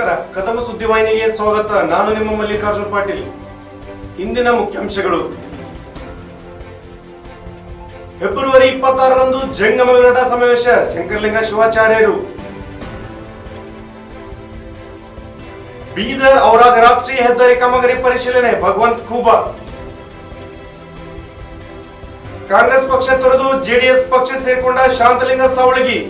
ನಮಸ್ಕಾರ. ಕದಮ ಸುದ್ದಿವಾಹಿನಿಗೆ ಸ್ವಾಗತ. ನಾನು ನಿಮ್ಮ ಮಲ್ಲಿಕಾರ್ಜುನ್ ಪಾಟೀಲ್. ಇಂದಿನ ಮುಖ್ಯಾಂಶಗಳು. ಫೆಬ್ರವರಿ ಇಪ್ಪತ್ತಾರರಂದು ಜಂಗಮ ವಿರಾಟ ಸಮಾವೇಶ. ಶಂಕರಲಿಂಗ ಶಿವಾಚಾರ್ಯರು. ಬೀದರ್ ಔರಾದ್ ರಾಷ್ಟ್ರೀಯ ಹೆದ್ದಾರಿ ಕಾಮಗಾರಿ ಪರಿಶೀಲನೆ. ಭಗವಂತ್ ಖೂಬಾ. ಕಾಂಗ್ರೆಸ್ ಪಕ್ಷ ತೊರೆದು ಜೆಡಿಎಸ್ ಪಕ್ಷ ಸೇರಿಕೊಂಡ ಶಾಂತಲಿಂಗ ಸವಳಗಿ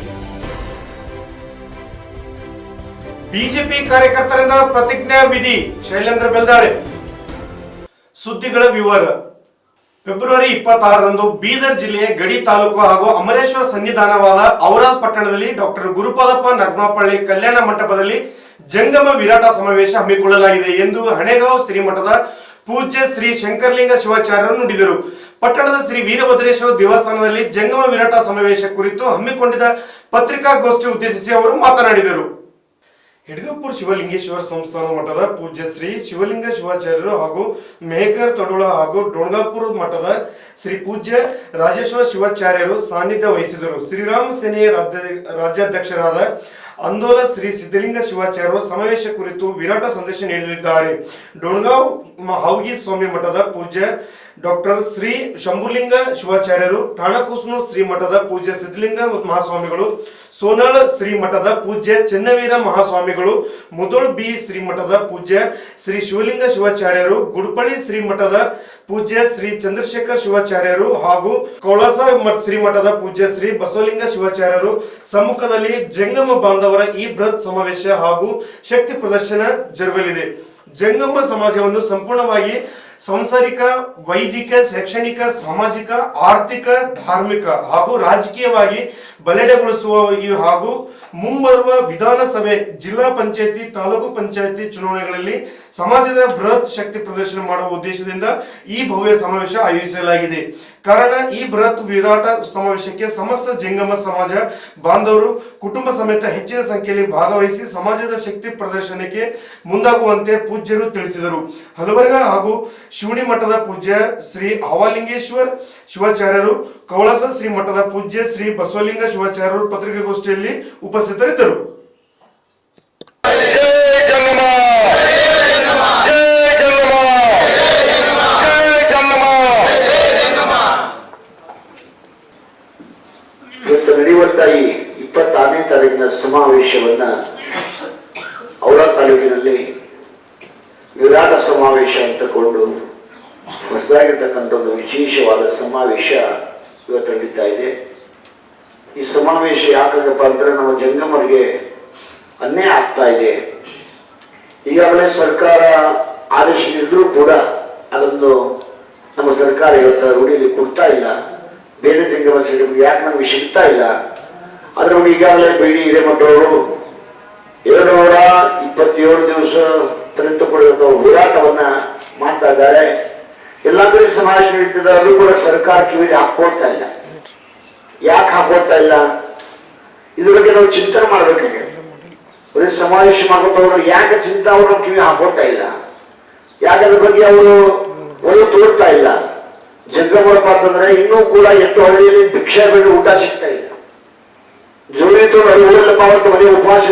ಬಿಜೆಪಿ ಕಾರ್ಯಕರ್ತರಿಂದ ಪ್ರತಿಜ್ಞಾ ವಿಧಿ, ಶೈಲೇಂದ್ರ ಬೆಲ್ದಾಳೆ ಸುದ್ದಿಗಳ ವಿವರ. ಫೆಬ್ರವರಿ ಇಪ್ಪತ್ತಾರರಂದು ಬೀದರ್ ಜಿಲ್ಲೆಯ ಗಡಿ ತಾಲೂಕು ಹಾಗೂ ಅಮರೇಶ್ವರ ಸನ್ನಿಧಾನವಾದ ಔರಾದ್ ಪಟ್ಟಣದಲ್ಲಿ ಡಾಕ್ಟರ್ ಗುರುಪಾದಪ್ಪ ನಗ್ಮಾಪಳ್ಳಿ ಕಲ್ಯಾಣ ಮಂಟಪದಲ್ಲಿ ಜಂಗಮ ವಿರಾಟ ಸಮಾವೇಶ ಹಮ್ಮಿಕೊಳ್ಳಲಾಗಿದೆ ಎಂದು ಹಣೆಗಾಂವ್ ಶ್ರೀಮಠದ ಪೂಜ್ಯ ಶ್ರೀ ಶಂಕರಲಿಂಗ ಶಿವಾಚಾರ್ಯರು ನುಡಿದರು. ಪಟ್ಟಣದ ಶ್ರೀ ವೀರಭದ್ರೇಶ್ವರ ದೇವಸ್ಥಾನದಲ್ಲಿ ಜಂಗಮ ವಿರಾಟ ಸಮಾವೇಶ ಕುರಿತು ಹಮ್ಮಿಕೊಂಡಿದ್ದ ಪತ್ರಿಕಾಗೋಷ್ಠಿ ಉದ್ದೇಶಿಸಿ ಅವರು ಮಾತನಾಡಿದರು. ಹಿಡಗಪುರ ಶಿವಲಿಂಗೇಶ್ವರ ಸಂಸ್ಥಾನ ಮಠದ ಪೂಜ್ಯ ಶ್ರೀ ಶಿವಲಿಂಗ ಶಿವಾಚಾರ್ಯರು ಹಾಗೂ ಮೇಕರ್ ತಡುಳ ಹಾಗೂ ಡೊಣಗಾಪುರ ಮಠದ ಶ್ರೀ ಪೂಜ್ಯ ರಾಜೇಶ್ವರ ಶಿವಾಚಾರ್ಯರು ಸಾನ್ನಿಧ್ಯ ವಹಿಸಿದರು. ಶ್ರೀರಾಮ ಸೇನೆಯ ರಾಜ್ಯ ರಾಜ್ಯಾಧ್ಯಕ್ಷರಾದ ಅಂದೋಲ ಶ್ರೀ ಸಿದ್ಧಲಿಂಗ ಶಿವಾಚಾರ್ಯರು ಸಮಾವೇಶ ಕುರಿತು ವಿರಾಟ ಸಂದೇಶ ನೀಡಲಿದ್ದಾರೆ. ಡೊಣಗಾಂವ್ ಹಾವ್ಗಿ ಸ್ವಾಮಿ ಮಠದ ಪೂಜ್ಯ ಡಾಕ್ಟರ್ ಶ್ರೀ ಶಂಭುಲಿಂಗ ಶಿವಾಚಾರ್ಯರು ಠಾಣಕುಸ್ನೂರ್ ಶ್ರೀ ಮಠದ ಪೂಜ್ಯ ಸಿದ್ಧಲಿಂಗ ಮಹಾಸ್ವಾಮಿಗಳು ಸೋನಾಳ ಶ್ರೀ ಮಠದ ಪೂಜ್ಯ ಚೆನ್ನವೀರ ಮಹಾಸ್ವಾಮಿಗಳು ಮುದೋಳ್ ಬಿ ಶ್ರೀ ಮಠದ ಪೂಜ್ಯ ಶ್ರೀ ಶಿವಲಿಂಗ ಶಿವಾಚಾರ್ಯರು ಶ್ರೀ ಮಠದ ಪೂಜ್ಯ ಶ್ರೀ ಚಂದ್ರಶೇಖರ್ ಶಿವಾಚಾರ್ಯರು ಹಾಗೂ ಕೌಳಸ ಮಠ ಶ್ರೀ ಮಠದ ಪೂಜ್ಯ ಶ್ರೀ ಬಸವಲಿಂಗ ಶಿವಾಚಾರ್ಯರು ಸಮ್ಮುಖದಲ್ಲಿ ಜಂಗಮ ಬಾಂಧವರ ಈ ಬೃಹತ್ ಸಮಾವೇಶ ಹಾಗೂ ಶಕ್ತಿ ಪ್ರದರ್ಶನ ಜರುಗಲಿದೆ. ಜಂಗಮ್ಮ ಸಮಾಜವನ್ನು ಸಂಪೂರ್ಣವಾಗಿ ಸಂಸಾರಿಕ, ವೈದಿಕ, ಶೈಕ್ಷಣಿಕ, ಸಾಮಾಜಿಕ, ಆರ್ಥಿಕ, ಧಾರ್ಮಿಕ ಹಾಗೂ ರಾಜಕೀಯವಾಗಿ ಬಲೆಡೆಗೊಳಿಸುವ ಹಾಗೂ ಮುಂಬರುವ ವಿಧಾನಸಭೆ, ಜಿಲ್ಲಾ ಪಂಚಾಯತಿ, ತಾಲೂಕು ಪಂಚಾಯತಿ ಚುನಾವಣೆಗಳಲ್ಲಿ ಸಮಾಜದ ಬೃಹತ್ ಶಕ್ತಿ ಪ್ರದರ್ಶನ ಮಾಡುವ ಉದ್ದೇಶದಿಂದ ಈ ಭವ್ಯ ಸಮಾವೇಶ ಆಯೋಜಿಸಲಾಗಿದೆ. ಕಾರಣ, ಈ ಬೃಹತ್ ವಿರಾಟ ಸಮಾವೇಶಕ್ಕೆ ಸಮಸ್ತ ಜಂಗಮ ಸಮಾಜ, ಬಾಂಧವರು, ಕುಟುಂಬ ಸಮೇತ ಹೆಚ್ಚಿನ ಸಂಖ್ಯೆಯಲ್ಲಿ ಭಾಗವಹಿಸಿ ಸಮಾಜದ ಶಕ್ತಿ ಪ್ರದರ್ಶನಕ್ಕೆ ಮುಂದಾಗುವಂತೆ ಪೂಜ್ಯರು ತಿಳಿಸಿದರು. ಹಲವರ್ಗ ಹಾಗೂ ಶಿವಣಿ ಮಠದ ಪೂಜ್ಯ ಶ್ರೀ ಆವಾಲಿಂಗೇಶ್ವರ್, ಶಿವಾಚಾರ್ಯರು ಕವಳಸ ಶ್ರೀ ಮಠದ ಪೂಜ್ಯ ಶ್ರೀ ಬಸವಲಿಂಗ ಶಿವಾಚಾರ್ಯರು ಪತ್ರಿಕಾಗೋಷ್ಠಿಯಲ್ಲಿ ಉಪಸ್ಥಿತರಿದ್ದರು. ಇವತ್ತು ನಡೆಯುವಂತ ಈ ಇಪ್ಪತ್ತಾರನೇ ತಾರೀಕಿನ ಸಮಾವೇಶವನ್ನ ಔರಾ ತಾಲೂಕಿನಲ್ಲಿ ವಿರಾಟ ಸಮಾವೇಶ ಅಂತಕೊಂಡು ಹೊಸದಾಗಿರ್ತಕ್ಕಂಥ ಒಂದು ವಿಶೇಷವಾದ ಸಮಾವೇಶ ಇವತ್ತು ನಡೀತಾ ಇದೆ. ಈ ಸಮಾವೇಶ ಯಾಕಂದ್ರಪ್ಪ ಅಂದ್ರೆ ನಮ್ಮ ಜಂಗಮರಿಗೆ ಅನ್ಯಾಯ ಆಗ್ತಾ ಇದೆ. ಈಗಾಗಲೇ ಸರ್ಕಾರ ಆದೇಶ ನೀಡಿದ್ರೂ ಕೂಡ ಅದೊಂದು ನಮ್ಮ ಸರ್ಕಾರ ಇವತ್ತು ರೂಢಿಯಲ್ಲಿ ಕೊಡ್ತಾ ಇಲ್ಲ. ಬೇರೆ ಜಂಗಮ ಸರ್ಟಿಫಿಕೇಟ್ ಯಾಕೆ ನಮಗೆ ಸಿಗ್ತಾ ಇಲ್ಲ? ಆದ್ರೆ ನಮ್ಗೆ ಈಗಾಗಲೇ ಬೇಡಿ ಹಿರೇಮಠವರು ಎರಡು ನೂರ ಇಪ್ಪತ್ತೇಳು ದಿವಸ ತಡೆದುಕೊಳ್ಳುವ ಹೋರಾಟವನ್ನ ಮಾಡ್ತಾ ಇದ್ದಾರೆ. ಎಲ್ಲ ಕಡೆ ಸಮಾವೇಶ ನಡೀತದೆ ಅದು ಕೂಡ ಸರ್ಕಾರ ಕಿವಿಗೆ ಹಾಕೊಳ್ತಾ ಇಲ್ಲ. ಯಾಕೆ ಹಾಕೋತಾ ಇಲ್ಲ? ಇದ್ರ ಬಗ್ಗೆ ನಾವು ಚಿಂತನೆ ಮಾಡ್ಬೇಕಾಗಿದೆ ಬರೀ ಸಮಾವೇಶ ಮಾಡ್ಕೊತವ್ರು ಯಾಕೆ ಚಿಂತಾ ಅವರು ಕಿವಿ ಹಾಕೋತಾ ಇಲ್ಲ? ಯಾಕೆ ಅದ್ರ ಬಗ್ಗೆ ಅವರು ಒಳ್ಳೆ ತೋರ್ತಾ ಇಲ್ಲ? ಜಗ್ಗ ಅಂತಂದ್ರೆ ಇನ್ನೂ ಕೂಡ ಎಷ್ಟು ಹಳ್ಳಿಯಲ್ಲಿ ಭಿಕ್ಷೆ ಬೇಡ ಊಟ ಸಿಗ್ತಾ ಇಲ್ಲ. ಜೋಳಿ ತೋರು ಊರಲ್ಲಪ್ಪ ಅವತ್ತು ಮನೆ ಉಪವಾಸ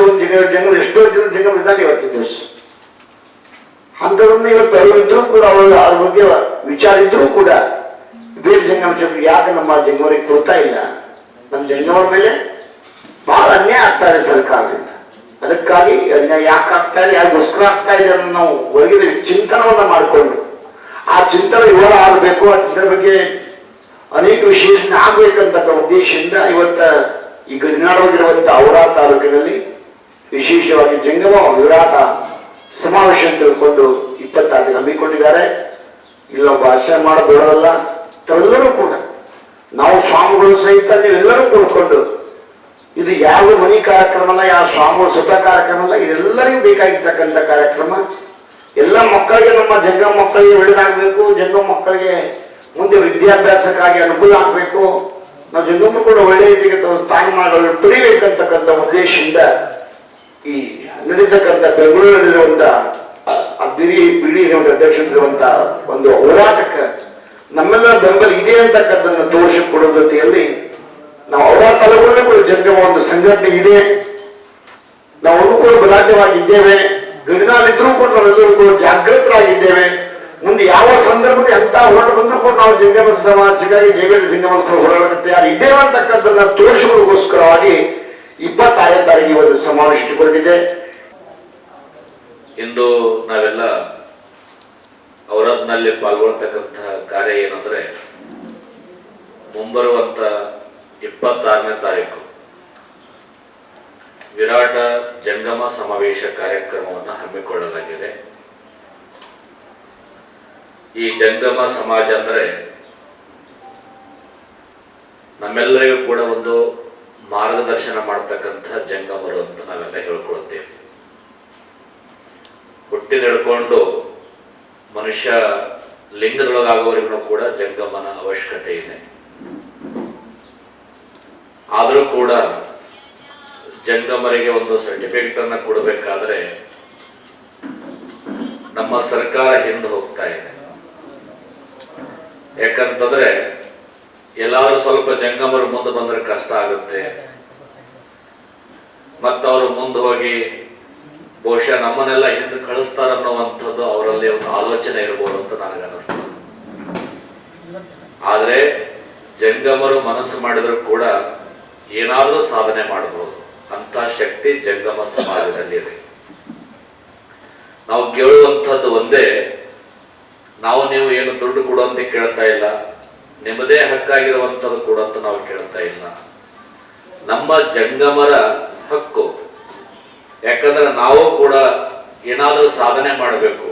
ಜಂಗಮ ಎಷ್ಟೋ ಜನ ಜಂಗಮ ಇದ್ದಾನೆ ಇವತ್ತಿನ ದಿವಸ. ಹಂತದಿಂದ ಇವತ್ತು ಅವರು ಇದ್ರೂ ಕೂಡ ಅವರು ಅವ್ರ ಬಗ್ಗೆ ವಿಚಾರ ಇದ್ರೂ ಕೂಡ ಬೇರೆ ಜಂಗಮ ಯಾಕೆ ನಮ್ಮ ಜಂಗಮರಿಗೆ ಕೊಡ್ತಾ ಇಲ್ಲ? ನಮ್ಮ ಜಂಗಮರ ಮೇಲೆ ಬಹಳ ಅನ್ಯಾಯ ಆಗ್ತಾ ಇದೆ ಸರ್ಕಾರದಿಂದ. ಅದಕ್ಕಾಗಿ ಅನ್ಯಾಯ ಯಾಕೆ ಆಗ್ತಾ ಇದೆ, ಯಾರಿಗೋಸ್ಕರ ಆಗ್ತಾ ಇದೆ ಅನ್ನೋ ನಾವು ಒಳಗಿನ ಚಿಂತನವನ್ನ ಮಾಡಿಕೊಂಡು, ಆ ಚಿಂತನೆ ವಿವರ ಆಗಬೇಕು ಆ ಅದ್ರ ಬಗ್ಗೆ ಅನೇಕ ವಿಶೇಷಣೆ ಆಗ್ಬೇಕಂತ ಉದ್ದೇಶದಿಂದ ಇವತ್ತ ಈ ಗಡಿನಾಡವಾಗಿರುವಂತ ಔರಾ ತಾಲೂಕಿನಲ್ಲಿ ವಿಶೇಷವಾಗಿ ಜಂಗಮ, ವಿರಾಟ ಸಮಾವೇಶ ಅಂತ ತಿಳ್ಕೊಂಡು ಇಪ್ಪತ್ತಾರು ಹಮ್ಮಿಕೊಂಡಿದ್ದಾರೆ. ಇಲ್ಲ ಭಾಷಣ ಮಾಡೋದಲ್ಲ ತಾವೆಲ್ಲರೂ ಕೂಡ, ನಾವು ಸ್ವಾಮಿಗಳು ಸಹಿತ ನೀವೆಲ್ಲರೂ ಕೂಡ್ಕೊಂಡು ಇದು ಯಾವ ಮನಿ ಕಾರ್ಯಕ್ರಮ ಅಲ್ಲ, ಯಾವ ಸ್ವಾಮಿಗಳು ಸುತ್ತ ಕಾರ್ಯಕ್ರಮ ಅಲ್ಲ ಎಲ್ಲರಿಗೂ ಬೇಕಾಗಿರ್ತಕ್ಕಂಥ ಕಾರ್ಯಕ್ರಮ. ಎಲ್ಲ ಮಕ್ಕಳಿಗೆ ನಮ್ಮ ಜಂಗ ಮಕ್ಕಳಿಗೆ ಒಳ್ಳೇದಾಗಬೇಕು, ಜಂಗ ಮಕ್ಕಳಿಗೆ ಮುಂದೆ ವಿದ್ಯಾಭ್ಯಾಸಕ್ಕಾಗಿ ಅನುಕೂಲ ಆಗಬೇಕು. ನಾವು ಜಂಗಮ್ಮ ಕೂಡ ಒಳ್ಳೆಯ ರೀತಿಗೆ ಸ್ಥಾನಮಾನಗಳು ಪಡಿಬೇಕಂತಕ್ಕಂಥ ಉದ್ದೇಶದಿಂದ ಈ ನಡೀತಕ್ಕಂಥ ಬೆಂಗಳೂರಿನಲ್ಲಿರುವಂತ ಆ ಬಿಡಿ ಬಿಡಿ ಅಧ್ಯಕ್ಷರಿರುವಂತ ಒಂದು ಹೋರಾಟಕ್ಕೆ ನಮ್ಮೆಲ್ಲರ ಬೆಂಬಲ ಇದೆ ಅಂತಕ್ಕಂಥದ್ದನ್ನು ತೋರಿಸಿಕೊಡೋ ಜೊತೆಯಲ್ಲಿ ನಾವು ಅವರ ತಲೆಗೊಳ್ಳೇ ಕೂಡ ಜಂಗಮ ಒಂದು ಸಂಘಟನೆ ಇದೆ. ನಾವು ಕೂಡ ಬಲಾಢ್ಯವಾಗಿದ್ದೇವೆ. ಗಡಿನಾಲಿದ್ರೂ ಕೂಡ ನಾವೆಲ್ಲರೂ ಕೂಡ ಜಾಗೃತರಾಗಿದ್ದೇವೆ. ಮುಂದೆ ಯಾವ ಸಂದರ್ಭದಲ್ಲಿ ಎಂತ ಹೋರಾಟ ಬಂದರೂ ಕೂಡ ನಾವು ಜಂಗಮ ಸಮಾಜಕ್ಕಾಗಿ ಜೈವೇದ ಜಂಗಮ ಹೋರಾಟ ಯಾರು ಇದ್ದೇವೆ ಅಂತಕ್ಕಂಥದ್ದನ್ನ ತೋರಿಸುವುದಕ್ಕೋಸ್ಕರವಾಗಿ ಇಪ್ಪತ್ತಾರನೇ ತಾರೀಕು ಇವತ್ತು ಸಮಾವೇಶ ಇಟ್ಟುಕೊಂಡಿದೆ. ಇಂದು ನಾವೆಲ್ಲ ಔರದ್ನಲ್ಲಿ ಪಾಲ್ಗೊಳ್ತಕ್ಕಂತಹ ಕಾರ್ಯ ಏನಂದ್ರೆ ಮುಂಬರುವಂತ ಇಪ್ಪತ್ತಾರನೇ ತಾರೀಕು ವಿರಾಟ ಜಂಗಮ ಸಮಾವೇಶ ಕಾರ್ಯಕ್ರಮವನ್ನು ಹಮ್ಮಿಕೊಳ್ಳಲಾಗಿದೆ. ಈ ಜಂಗಮ ಸಮಾಜ ಅಂದ್ರೆ ನಮ್ಮೆಲ್ಲರಿಗೂ ಕೂಡ ಒಂದು ಮಾರ್ಗದರ್ಶನ ಮಾಡ್ತಕ್ಕಂಥ ಜಂಗಮರು ಅಂತ ನಾವೆಲ್ಲ ಹೇಳ್ಕೊಳ್ತೇವೆ. ಹುಟ್ಟಿದಿಡ್ಕೊಂಡು ಮನುಷ್ಯ ಲಿಂಗದೊಳಗಾಗುವವರೆಗೂ ಕೂಡ ಜಂಗಮನ ಅವಶ್ಯಕತೆ ಇದೆ. ಆದರೂ ಕೂಡ ಜಂಗಮರಿಗೆ ಒಂದು ಸರ್ಟಿಫಿಕೇಟ್ ಅನ್ನ ಕೊಡಬೇಕಾದ್ರೆ ನಮ್ಮ ಸರ್ಕಾರ ಹಿಂದೆ ಹೋಗ್ತಾ ಇದೆ. ಯಾಕಂತಂದ್ರೆ ಎಲ್ಲಾದ್ರೂ ಸ್ವಲ್ಪ ಜಂಗಮರು ಮುಂದೆ ಬಂದ್ರೆ ಕಷ್ಟ ಆಗುತ್ತೆ. ಮತ್ತವರು ಮುಂದೆ ಹೋಗಿ ಬಹುಶಃ ನಮ್ಮನ್ನೆಲ್ಲ ಹಿಂದೆ ಕಳಿಸ್ತಾರ ಅನ್ನುವಂಥದ್ದು ಅವರಲ್ಲಿ ಒಂದು ಆಲೋಚನೆ ಇರ್ಬೋದು ಅಂತ ನನಗೆ ಅನಿಸ್ತದೆ. ಆದ್ರೆ ಜಂಗಮರು ಮನಸ್ಸು ಮಾಡಿದ್ರು ಕೂಡ ಏನಾದರೂ ಸಾಧನೆ ಮಾಡಬಹುದು ಅಂತ ಶಕ್ತಿ ಜಂಗಮ ಸಮಾಜದಲ್ಲಿ ಇದೆ. ನಾವು ಕೇಳುವಂಥದ್ದು ಒಂದೇ, ನಾವು ನೀವು ಏನು ದುಡ್ಡು ಅಂತ ಕೇಳ್ತಾ ಇಲ್ಲ, ನಿಮ್ಮದೇ ಹಕ್ಕಾಗಿರುವಂಥದ್ದು ಅಂತ ನಾವು ಕೇಳ್ತಾ ಇಲ್ಲ. ನಮ್ಮ ಜಂಗಮರ ಹಕ್ಕು ಯಾಕಂದ್ರೆ ನಾವು ಕೂಡ ಏನಾದರೂ ಸಾಧನೆ ಮಾಡಬೇಕು,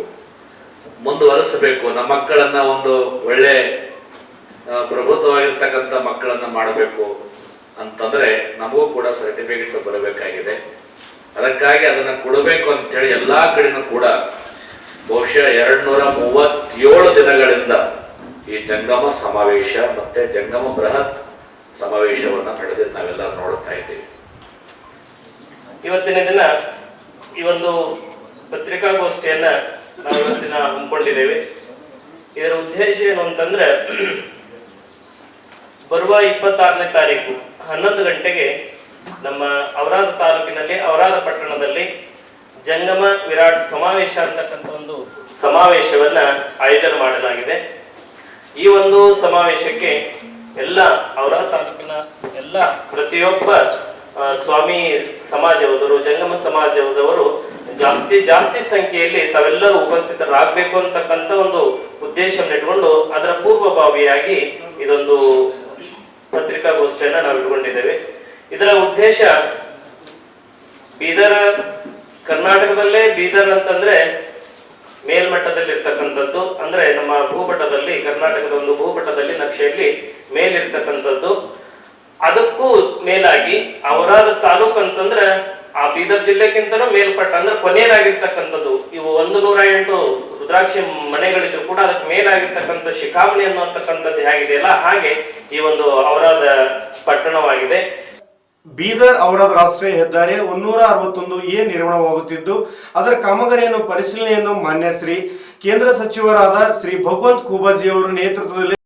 ಮುಂದುವರಿಸಬೇಕು, ನಮ್ಮ ಮಕ್ಕಳನ್ನ ಒಂದು ಒಳ್ಳೆ ಪ್ರಭುತ್ವವಾಗಿರ್ತಕ್ಕಂಥ ಮಕ್ಕಳನ್ನ ಮಾಡಬೇಕು ಅಂತಂದ್ರೆ ನಮಗೂ ಕೂಡ ಸರ್ಟಿಫಿಕೇಟ್ ಬರಬೇಕಾಗಿದೆ. ಅದಕ್ಕಾಗಿ ಅದನ್ನ ಕೊಡಬೇಕು ಅಂತೇಳಿ ಎಲ್ಲಾ ಕಡೆನೂ ಕೂಡ ಬಹುಶಃ ಎರಡ್ ನೂರ ಮೂವತ್ತೇಳು ದಿನಗಳಿಂದ ಈ ಜಂಗಮ ಸಮಾವೇಶ ಮತ್ತೆ ಜಂಗಮ ಬೃಹತ್ ಸಮಾವೇಶವನ್ನ ನಡೆದಿದ್ದು ನಾವೆಲ್ಲ ಇವತ್ತಿನ ದಿನ ಈ ಒಂದು ಪತ್ರಿಕಾಗೋಷ್ಠಿಯನ್ನ ನಾವು ಇವತ್ತಿನ ಹಮ್ಮಿಕೊಂಡಿದ್ದೇವೆ. ಇದರ ಉದ್ದೇಶ ಏನು ಅಂತಂದ್ರೆ, ಬರುವ ಇಪ್ಪತ್ತಾರನೇ ತಾರೀಕು ಹನ್ನೊಂದು ಗಂಟೆಗೆ ನಮ್ಮ ಔರಾದ ತಾಲೂಕಿನಲ್ಲಿ, ಔರಾದ ಪಟ್ಟಣದಲ್ಲಿ ಜಂಗಮ ವಿರಾಟ್ ಸಮಾವೇಶ ಅಂತಕ್ಕಂಥ ಒಂದು ಸಮಾವೇಶವನ್ನ ಆಯೋಜನೆ ಮಾಡಲಾಗಿದೆ. ಈ ಒಂದು ಸಮಾವೇಶಕ್ಕೆ ಎಲ್ಲ ಔರಾದ ತಾಲೂಕಿನ ಎಲ್ಲ ಪ್ರತಿಯೊಬ್ಬ ಸ್ವಾಮಿ ಸಮಾಜದವರು, ಜಂಗಮ ಸಮಾಜದವರು ಜಾಸ್ತಿ ಜಾಸ್ತಿ ಸಂಖ್ಯೆಯಲ್ಲಿ ತಾವೆಲ್ಲರೂ ಉಪಸ್ಥಿತರಾಗಬೇಕು ಅಂತಕ್ಕಂಥ ಒಂದು ಉದ್ದೇಶವನ್ನು ಇಟ್ಕೊಂಡು ಅದರ ಪೂರ್ವಭಾವಿಯಾಗಿ ಇದೊಂದು ಪತ್ರಿಕಾಗೋಷ್ಠಿಯನ್ನ ನಾವು ಇಟ್ಕೊಂಡಿದ್ದೇವೆ. ಇದರ ಉದ್ದೇಶ ಬೀದರ್ ಕರ್ನಾಟಕದಲ್ಲೇ ಬೀದರ್ ಅಂತಂದ್ರೆ ಮೇಲ್ಮಟ್ಟದಲ್ಲಿ ಇರ್ತಕ್ಕಂಥದ್ದು ಅಂದ್ರೆ ನಮ್ಮ ಭೂಪಟದಲ್ಲಿ ಕರ್ನಾಟಕದ ಒಂದು ಭೂಪಟದಲ್ಲಿ ನಕ್ಷೆಯಲ್ಲಿ ಮೇಲಿರ್ತಕ್ಕಂಥದ್ದು. ಅದಕ್ಕೂ ಮೇಲಾಗಿ ಅವರಾದ ತಾಲೂಕು ಅಂತಂದ್ರ ಆ ಬೀದರ್ ಜಿಲ್ಲೆಕ್ಕಿಂತನೂ ಮೇಲ್ಪಟ್ಟ, ಅಂದ್ರೆ ಕೊನೆಯದಾಗಿರ್ತಕ್ಕಂಥದ್ದು. ಇವು ಒಂದು ನೂರ ಎಂಟು ರುದ್ರಾಕ್ಷಿ ಮನೆಗಳಿದ್ರು ಕೂಡ ಅದಕ್ಕೆ ಮೇಲಾಗಿರ್ತಕ್ಕಂಥ ಶಿಖಾಮಣಿ ಅನ್ನುವಂತಕ್ಕಂಥದ್ದು ಹೇಗಿದೆಯಲ್ಲ, ಹಾಗೆ ಈ ಒಂದು ಅವರಾದ ಪಟ್ಟಣವಾಗಿದೆ. ಬೀದರ್ ಔರಾದ್ ರಾಷ್ಟ್ರೀಯ ಹೆದ್ದಾರಿ ಒಂದೂರ ಅರವತ್ತೊಂದು ಎ ನಿರ್ಮಾಣವಾಗುತ್ತಿದ್ದು, ಅದರ ಕಾಮಗಾರಿಯನ್ನು, ಪರಿಶೀಲನೆಯನ್ನು ಮಾನ್ಯ ಶ್ರೀ ಕೇಂದ್ರ ಸಚಿವರಾದ ಶ್ರೀ ಭಗವಂತ್ ಖೂಬಾಜಿ ಅವರ ನೇತೃತ್ವದಲ್ಲಿ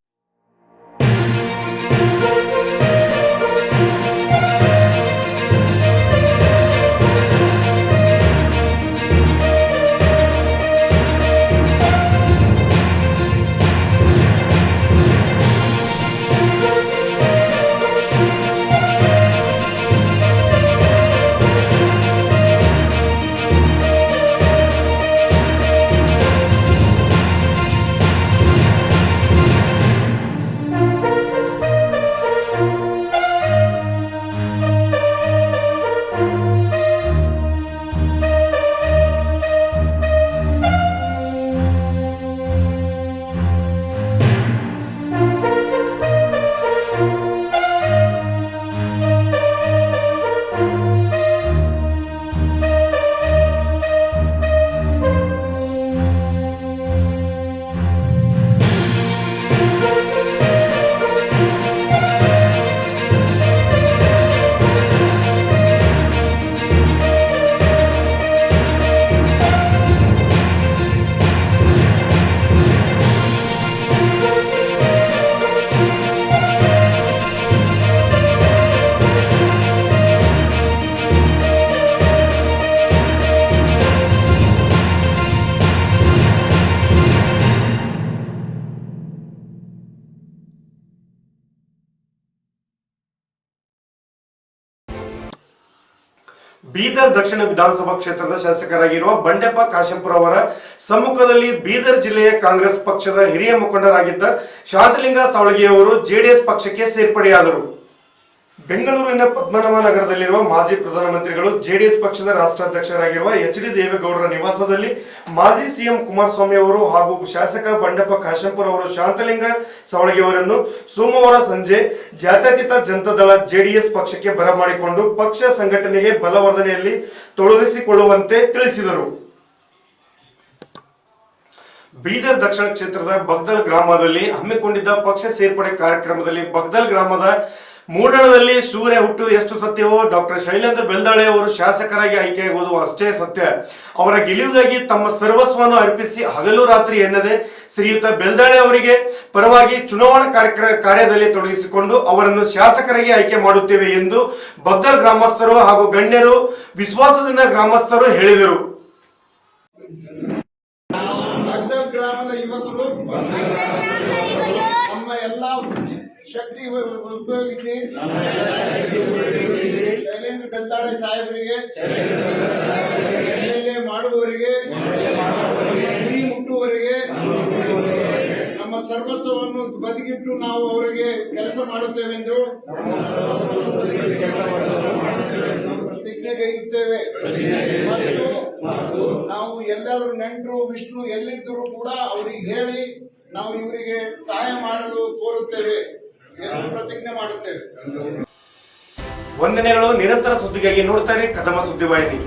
ಬೀದರ್ ದಕ್ಷಿಣ ವಿಧಾನಸಭಾ ಕ್ಷೇತ್ರದ ಶಾಸಕರಾಗಿರುವ ಬಂಡೆಪ್ಪ ಕಾಶೆಂಪುರ ಅವರ ಸಮ್ಮುಖದಲ್ಲಿ ಬೀದರ್ ಜಿಲ್ಲೆಯ ಕಾಂಗ್ರೆಸ್ ಪಕ್ಷದ ಹಿರಿಯ ಮುಖಂಡರಾಗಿದ್ದ ಶಾಂತಲಿಂಗ ಸಾವಳಗಿಯವರು ಜೆಡಿಎಸ್ ಪಕ್ಷಕ್ಕೆ ಸೇರ್ಪಡೆಯಾದರು. ಬೆಂಗಳೂರಿನ ಪದ್ಮನಾಭ ನಗರದಲ್ಲಿರುವ ಮಾಜಿ ಪ್ರಧಾನಮಂತ್ರಿಗಳು ಜೆಡಿಎಸ್ ಪಕ್ಷದ ರಾಷ್ಟ್ರಾಧ್ಯಕ್ಷರಾಗಿರುವ ಎಚ್ ಡಿ ದೇವೇಗೌಡರ ನಿವಾಸದಲ್ಲಿ ಮಾಜಿ ಸಿಎಂ ಕುಮಾರಸ್ವಾಮಿ ಅವರು ಹಾಗೂ ಶಾಸಕ ಬಂಡಪ್ಪ ಕಾಶೆಂಪುರ ಅವರು ಶಾಂತಲಿಂಗ ಸವಳಗಿ ಅವರನ್ನು ಸೋಮವಾರ ಸಂಜೆ ಜಾತ್ಯತೀತ ಜನತಾದಳ ಜೆಡಿಎಸ್ ಪಕ್ಷಕ್ಕೆ ಬರಮಾಡಿಕೊಂಡು ಪಕ್ಷ ಸಂಘಟನೆಗೆ ಬಲವರ್ಧನೆಯಲ್ಲಿ ತೊಡಗಿಸಿಕೊಳ್ಳುವಂತೆ ತಿಳಿಸಿದರು. ಬೀದರ್ ದಕ್ಷಿಣ ಕ್ಷೇತ್ರದ ಬಗ್ದಲ್ ಗ್ರಾಮದಲ್ಲಿ ಹಮ್ಮಿಕೊಂಡಿದ್ದ ಪಕ್ಷ ಸೇರ್ಪಡೆ ಕಾರ್ಯಕ್ರಮದಲ್ಲಿ ಬಗ್ದಲ್ ಗ್ರಾಮದ ಮೂಡಣದಲ್ಲಿ ಸೂರ್ಯ ಹುಟ್ಟು ಎಷ್ಟು ಸತ್ಯವೋ ಡಾಕ್ಟರ್ ಶೈಲೇಂದ್ರ ಬೆಲ್ದಾಳೆ ಅವರು ಶಾಸಕರಾಗಿ ಆಯ್ಕೆಯಾಗುವುದು ಅಷ್ಟೇ ಸತ್ಯ. ಅವರ ಗೆಲುವಿಗಾಗಿ ತಮ್ಮ ಸರ್ವಸ್ವವನ್ನು ಅರ್ಪಿಸಿ ಹಗಲು ರಾತ್ರಿ ಎನ್ನದೆ ಶ್ರೀಯುತ ಬೆಲ್ದಾಳೆ ಅವರಿಗೆ ಪರವಾಗಿ ಚುನಾವಣಾ ಕಾರ್ಯಕ್ರ, ಕಾರ್ಯದಲ್ಲಿ ತೊಡಗಿಸಿಕೊಂಡು ಅವರನ್ನು ಶಾಸಕರಾಗಿ ಆಯ್ಕೆ ಮಾಡುತ್ತೇವೆ ಎಂದು ಬಗ್ಗಲ್ ಗ್ರಾಮಸ್ಥರು ಹಾಗೂ ಗಣ್ಯರು ವಿಶ್ವಾಸದಿಂದ ಗ್ರಾಮಸ್ಥರು ಹೇಳಿದರು. ಗ್ರಾಮದ ಯುವಕರು, ನಮ್ಮ ಎಲ್ಲ ಶಕ್ತಿ ಉಪಯೋಗಿಸಿ. ಶೈಲೇಂದ್ರ ಕಂತಾಳೆ ಸಾಹೇಬರಿಗೆ. ಎಮ್ಎಲ್ಎ ಮಾಡುವವರಿಗೆ. ಮುಟ್ಟುವವರಿಗೆ. ನಮ್ಮ ಸರ್ವಸ್ವವನ್ನು ಬದುಕಿಟ್ಟು ನಾವು ಅವರಿಗೆ ಕೆಲಸ ಮಾಡುತ್ತೇವೆಂದು ಪ್ರತಿಜ್ಞೆಗೈಯುತ್ತೇವೆ ಮತ್ತು ನಾವು ಎಲ್ಲಾದರೂ ನೆಂಟರು, ವಿಷ್ಣು ಎಲ್ಲಿದ್ದರೂ ಕೂಡ ಅವರಿಗೆ ಹೇಳಿ ನಾವು ಇವರಿಗೆ ಸಹಾಯ ಮಾಡಲು ಕೋರುತ್ತೇವೆ. ಪ್ರತಿಜ್ಞೆ ಮಾಡುತ್ತೇವೆ. ವಂದನೆಗಳು ನಿರಂತರ ಸುದ್ದಿಗಾಗಿ ನೋಡ್ತಾರೆ ಕದಮ ಸುದ್ದಿವಾಹಿನಿ